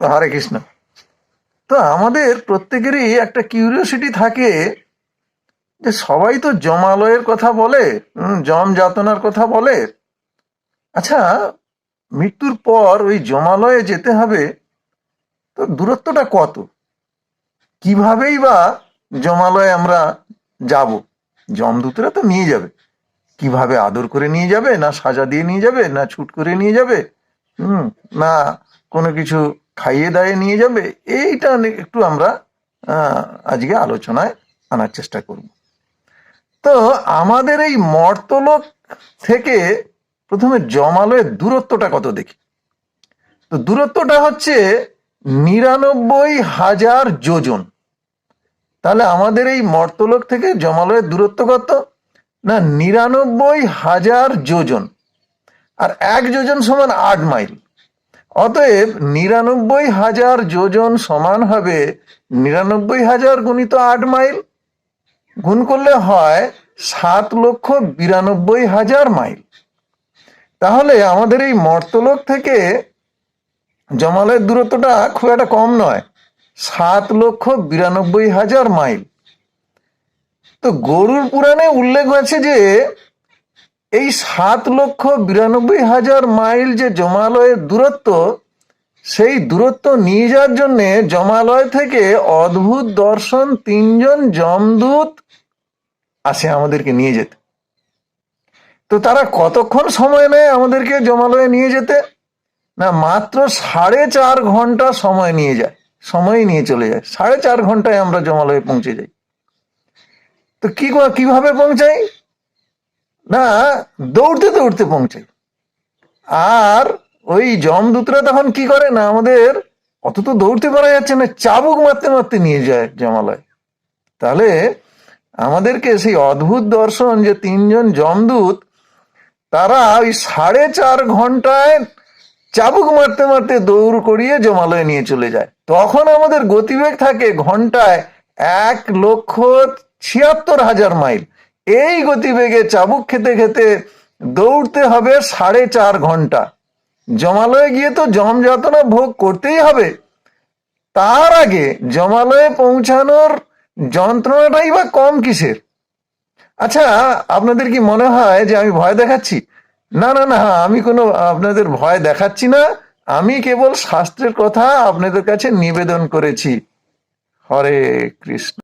হরে কৃষ্ণ। তো আমাদের প্রত্যেকেরই একটা কিউরিওসিটি থাকে যে সবাই তো জমালয়ের কথা বলে জম যাতনার কথা বলে। আচ্ছা মৃত্যুর পর ওই জমালয়ে যেতে হবে, তো দূরত্বটা কত? কিভাবেই বা জমালয়ে আমরা যাব? জমদূতরা তো নিয়ে যাবে। কীভাবে আদর করে নিয়ে যাবে, না সাজা দিয়ে নিয়ে যাবে, না ছুট করে নিয়ে যাবে, হুম, না কোনো কিছু খাইয়ে দাইয়ে নিয়ে যাবে, এইটা একটু আমরা আজকে আলোচনায় আনার চেষ্টা করব। তো আমাদের এই মর্তলোক থেকে প্রথমে জমালয়ের দূরত্বটা কত দেখি? তো দূরত্বটা হচ্ছে নিরানব্বই হাজার যোজন। তাহলে আমাদের এই মর্তলোক থেকে জমালয়ের দূরত্ব কত? না, নিরানব্বই হাজার যোজন। আর এক যোজন সমান আট মাইল। অতএব নিরানব্বই হাজার যোজন সমান হবে নিরানব্বই হাজার গুণিত আট মাইল। গুণ করলে হয় সাত লক্ষ বিরানব্বই হাজার মাইল। তাহলে আমাদের এই মর্তলোক থেকে জমালয়ের দূরত্বটা খুব একটা কম নয়, সাত লক্ষ বিরানব্বই হাজার মাইল। তো গরুর পুরাণে উল্লেখ আছে যে এই সাত লক্ষ বিরানব্বই হাজার মাইল যে জমালয়ের দূরত্ব, সেই দূরত্ব নিয়ে যাওয়ার জন্য জমালয় থেকে অদ্ভুত দর্শন তিনজন জমদূত আসে আমাদেরকে নিয়ে যেতে। তো তারা কতক্ষণ সময় নেয় আমাদেরকে জমালয়ে নিয়ে যেতে? না, মাত্র সাড়ে চার ঘণ্টা সময় নিয়ে যায় সময় নিয়ে চলে যায়। সাড়ে চার ঘন্টায় আমরা জমালয়ে পৌঁছে যাই। তো কি, কীভাবে পৌঁছাই? না, দৌড়তে দৌড়তে পৌঁছাই আর ওই জমদূতরা তখন কি করে না আমাদের, অত তো দৌড়তে পারা যাচ্ছে না, চাবুক মারতে মারতে নিয়ে যায় জমালয়। তাহলে আমাদেরকে সেই অদ্ভুত দর্শন যে তিনজন জমদূত তারা ওই সাড়ে চার ঘন্টায় চাবুক মারতে মারতে দৌড় করিয়ে জমালয়ে নিয়ে চলে যায়। তখন আমাদের গতিবেগ থাকে ঘন্টায় এক লক্ষ ছিয়াত্তর হাজার মাইল। এই গতিবেগে চাবুক খেতে খেতে দৌড়তে হবে সাড়ে চার ঘণ্টা। জমালয়ে গিয়ে তো জম যাতনা ভোগ করতেই হবে। তার আগে জমালয়ে পৌঁছানোর যন্ত্রণাটাই বা কম কিসের? আচ্ছা আপনাদের কি মনে হয় যে আমি ভয় দেখাচ্ছি? না না না, আমি কোনো, আপনাদের ভয় দেখাচ্ছি না। আমি কেবল শাস্ত্রের কথা আপনাদের কাছে নিবেদন করেছি। হরে কৃষ্ণ।